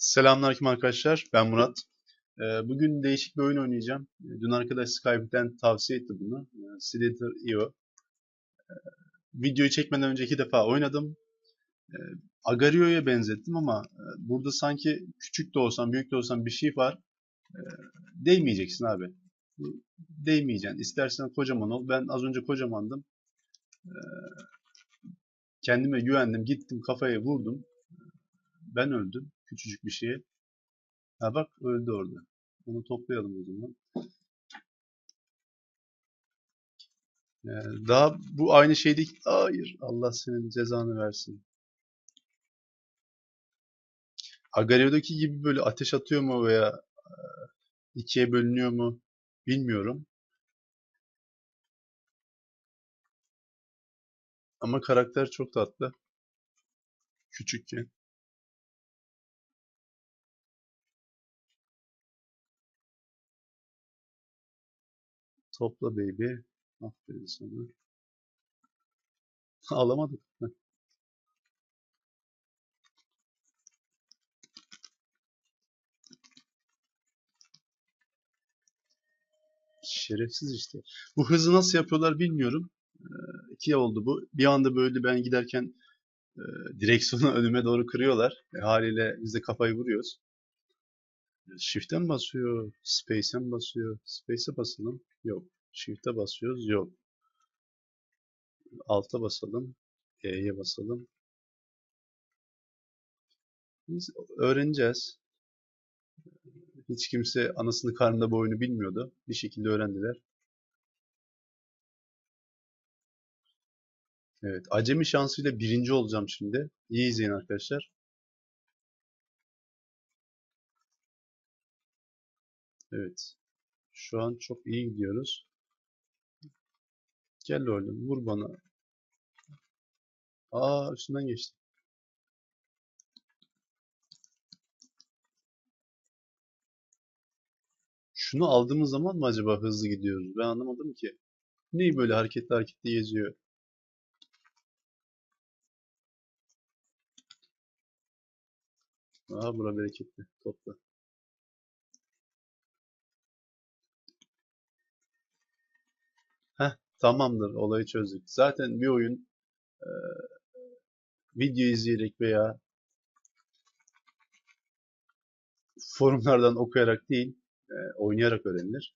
Selamünaleyküm arkadaşlar. Ben Murat. Ee, Bugün değişik bir oyun oynayacağım. Ee, Dün arkadaş Skype'den tavsiye etti bunu. Ee, Slither.io. Ee, Videoyu çekmeden önce iki defa oynadım. Agario'ya benzettim ama e, burada sanki küçük de olsan, büyük de olsan bir şey var. Değmeyeceksin abi. Değmeyeceksin. İstersen kocaman ol. Ben az önce kocamandım. Kendime güvendim. Gittim kafaya vurdum. Ben öldüm. Küçücük bir şeye. Ha bak öldü orada. Onu toplayalım o zaman. Ee, daha bu aynı şey değil. Hayır. Allah senin cezanı versin. Agario'daki gibi böyle ateş atıyor mu veya e, ikiye bölünüyor mu bilmiyorum. Ama karakter çok tatlı. Küçükken. Topla baby. Aferin sana. Alamadık. Şerefsiz işte. Bu hızı nasıl yapıyorlar bilmiyorum. Ee, iki oldu bu. Bir anda böyle ben giderken e, direksiyonu önüme doğru kırıyorlar. E, haliyle biz de kafayı vuruyoruz. Shift'e mi basıyor? Space'e mi basıyor? Space'e basalım. Yok. Shift'e basıyoruz. Yok. Alt'a basalım. E'ye basalım. Biz öğreneceğiz. Hiç kimse anasını karnında bu oyunu bilmiyordu. Bir şekilde öğrendiler. Evet. Acemi şansıyla birinci olacağım şimdi. İyi izleyin arkadaşlar. Evet. Şu an çok iyi gidiyoruz. Gel oğlum vur bana. Aa üstünden geçti. Şunu aldığımız zaman mı acaba hızlı gidiyoruz? Ben anlamadım ki. Neyi böyle hareketli hareketli geziyor? Aa bura bereketli. Topla. Heh tamamdır. Olayı çözdük. Zaten bir oyun e, video izleyerek veya forumlardan okuyarak değil, e, oynayarak öğrenilir.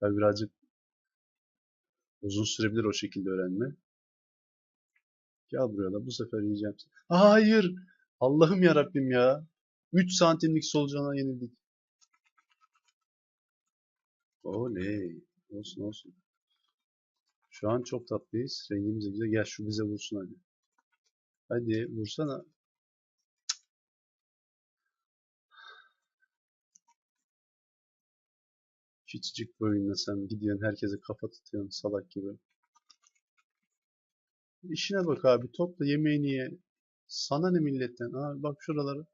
Tabii birazcık uzun sürebilir o şekilde öğrenme. Gel buraya da bu sefer yiyeceğim. Hayır! Allah'ım ya Rabbim ya. 3 santimlik solucana yenildik. Oley. Olsun olsun. Şu an çok tatlıyız. Rengimiz güzel. Gel şu bize vursun hadi. Hadi vursana. Küçücük boyunla sen gidiyorsun herkese kafa tutuyorsun salak gibi. İşine bak abi topla yemeğini ye. Sana ne milletten? Abi bak şuralara.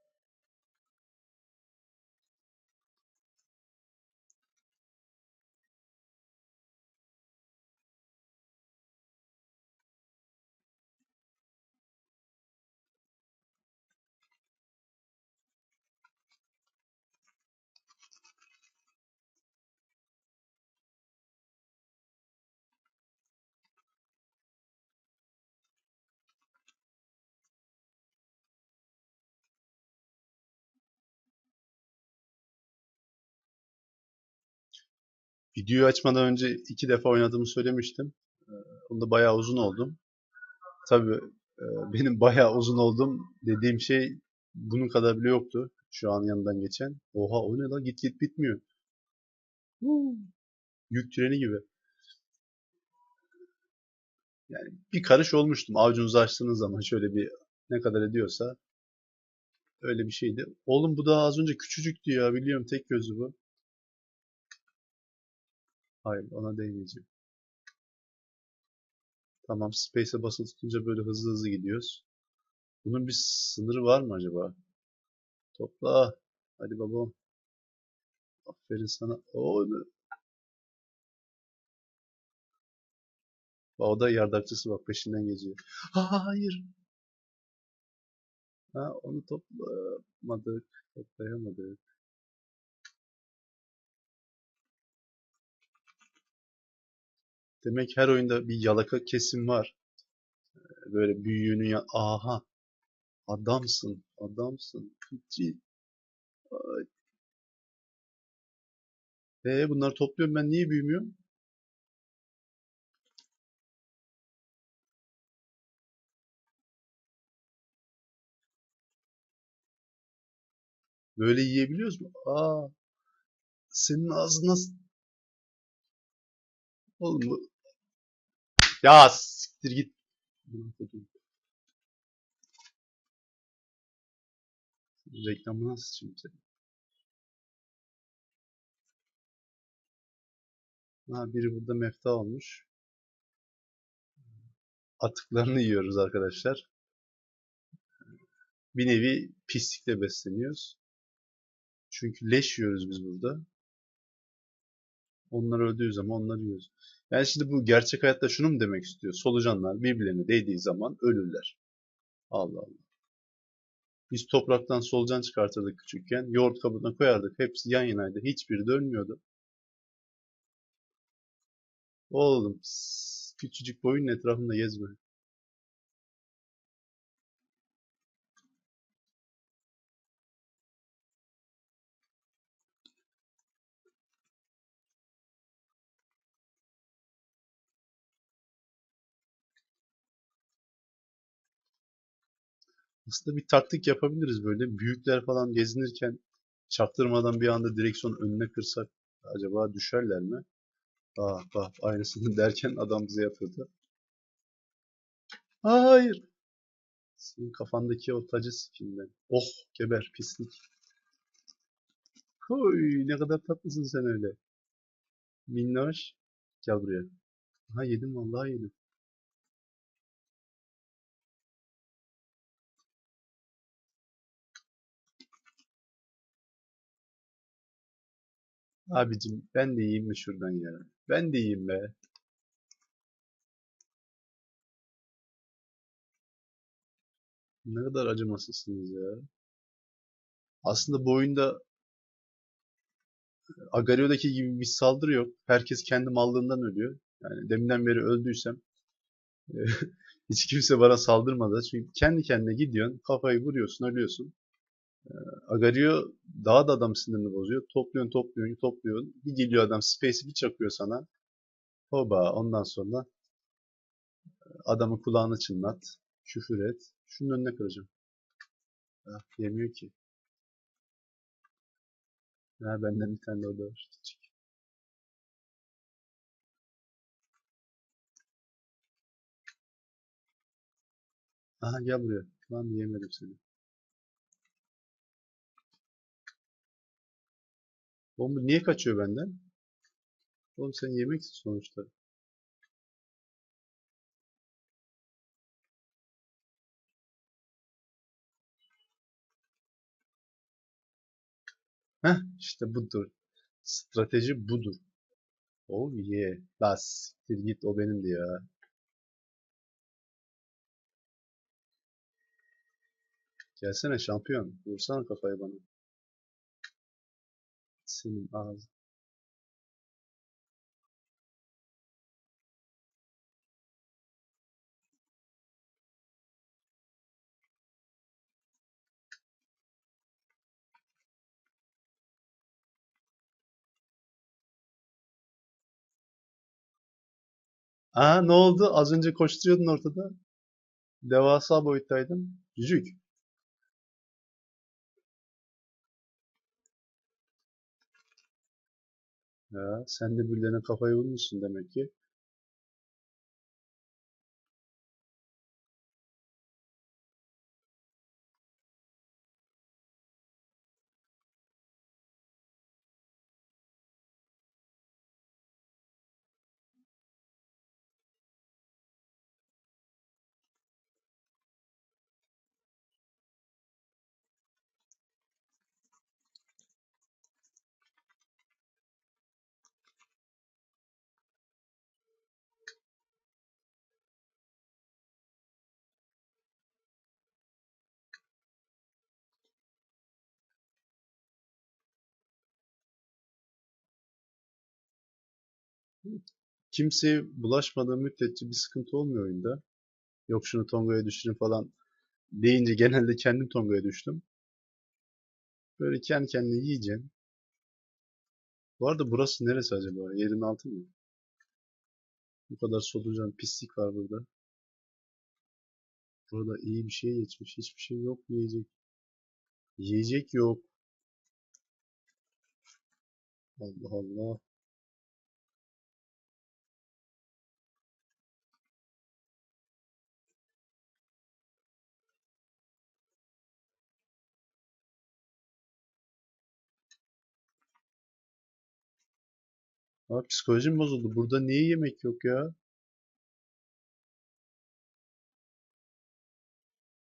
Videoyu açmadan önce iki defa oynadığımı söylemiştim. Ee, Onda bayağı uzun oldum. Tabii e, benim bayağı uzun oldum dediğim şey bunun kadar bile yoktu. Şu an yanından geçen. Oha o ne lan git git bitmiyor. Yük treni gibi. Yani bir karış olmuştum. Avucunuzu açtığınız zaman şöyle bir ne kadar ediyorsa öyle bir şeydi. Oğlum bu daha az önce küçücüktü ya biliyorum tek gözü bu. Hayır ona değmeyeceğim. Tamam Space'e basılı tutunca böyle hızlı hızlı gidiyoruz. Bunun bir sınırı var mı acaba? Topla. Hadi babam. Aferin sana. Oo, o da yardakçısı bak peşinden geziyor. Hayır. Ha, onu toplamadık. Toplayamadık. Demek her oyunda bir yalaka kesim var. Böyle büyüğünü ya... Aha! Adamsın, adamsın. Fitçi. Ee, bunları topluyorum ben niye büyümüyorum? Böyle yiyebiliyoruz mu? Aa, senin ağzına... Oğlum bu... Ya siktir git. Reklamı nasıl şimdi? Ha, biri burada mefta olmuş. Atıklarını yiyoruz arkadaşlar. Bir nevi pislikle besleniyoruz. Çünkü leş yiyoruz biz burada. Onlar öldüğü zaman onları yiyoruz. Yani şimdi bu gerçek hayatta şunu mu demek istiyor? Solucanlar birbirlerine değdiği zaman ölürler. Allah Allah. Biz topraktan solucan çıkartırdık küçükken. Yoğurt kabına koyardık. Hepsi yan yanaydı. Hiçbiri de ölmüyordu. Oğlum küçücük boyun etrafında gezme. Aslında bir taktik yapabiliriz böyle. Büyükler falan gezinirken çaktırmadan bir anda direksiyon önüne kırsak acaba düşerler mi? Ah bak aynısını derken adam bize yapıyordu. Hayır. Senin kafandaki o tacı sikeyim ben. Oh geber pislik. Koy ne kadar tatlısın sen öyle. Minnoş. Gel buraya. Ha yedim vallahi yedim. Abicim ben de yiyeyim mi şuradan ya? Ben de yiyeyim be. Ne kadar acımasızsınız ya. Aslında bu oyunda Agario'daki gibi bir saldırı yok. Herkes kendi mallığından ölüyor. Yani deminden beri öldüysem hiç kimse bana saldırmadı. Çünkü kendi kendine gidiyorsun, kafayı vuruyorsun, ölüyorsun. Agario daha da adam sinirini bozuyor. Topluyorsun, topluyorsun, topluyorsun. Bir geliyor adam space'i bir çakıyor sana. Hoba ondan sonra adamın kulağını çınlat. Küfür et. Şunun önüne kıracağım. Ah, yemiyor ki. Ha, benden bir tane de o da var. Aha gel buraya. Lan yemedim seni. Oğlum niye kaçıyor benden? Oğlum sen yemek sonuçta. Heh işte budur. Strateji budur. Oh yeah. La siktir git o benimdi ya. Gelsene şampiyon. Vursana kafayı bana. Senin ağzın. Aa ne oldu? Az önce koşturuyordun ortada. Devasa boyuttaydın. Cücük. Ya sen de birilerine kafayı vurmuşsun demek ki. Kimseye bulaşmadığı müddetçe bir sıkıntı olmuyor oyunda. Yok şunu Tonga'ya düşürün falan deyince genelde kendim Tonga'ya düştüm. Böyle kendi kendine yiyeceğim. Bu arada burası neresi acaba? Yerin altı mı? Bu kadar solucan pislik var burada. Burada iyi bir şey geçmiş. Hiçbir şey yok yiyecek. Yiyecek yok. Allah Allah. Abi psikolojim bozuldu. Burada niye yemek yok ya?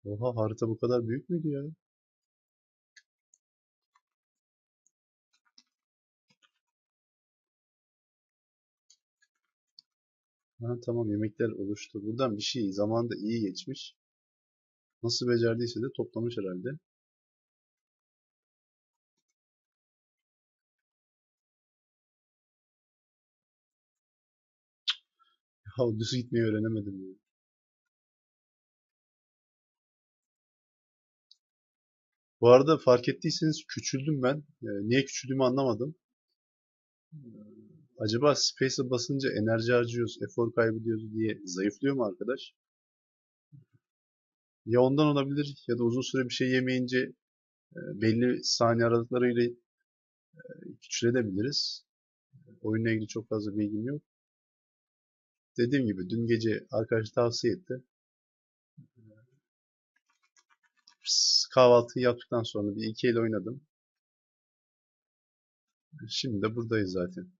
Oha harita bu kadar büyük müydü ya? Ha tamam yemekler oluştu. Buradan bir şey zamanda iyi geçmiş. Nasıl becerdiyse de toplamış herhalde. Ya düz gitmeyi öğrenemedim ya. Bu arada fark ettiyseniz küçüldüm ben. Ee, niye küçüldüğümü anlamadım. Acaba Space'e basınca enerji harcıyoruz, efor kaybediyoruz diye zayıflıyor mu arkadaş? Ya ondan olabilir ya da uzun süre bir şey yemeyince e, belli saniye aralıklarıyla e, küçülebiliriz. Oyunla ilgili çok fazla bilgim yok. Dediğim gibi dün gece arkadaş tavsiye etti. Kahvaltıyı yaptıktan sonra bir iki el oynadım. Şimdi de buradayız zaten.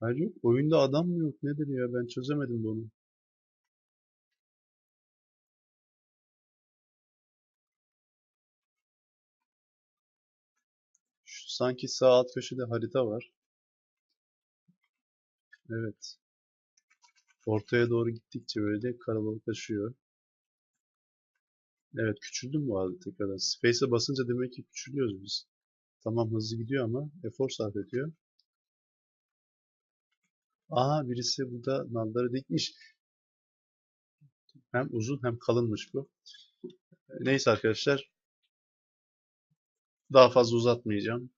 Hayır yok. Oyunda adam mı yok? Nedir ya? Ben çözemedim bunu. Şu, sanki sağ alt köşede harita var. Evet. Ortaya doğru gittikçe böyle kalabalıklaşıyor. Evet küçüldüm bu arada tekrardan. Space'e basınca demek ki küçülüyoruz biz. Tamam hızlı gidiyor ama efor sarf ediyor. Aa birisi burada nalları dikmiş. Hem uzun hem kalınmış bu. Neyse arkadaşlar. Daha fazla uzatmayacağım.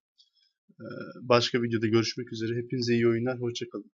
Başka videoda görüşmek üzere. Hepinize iyi oyunlar. Hoşçakalın.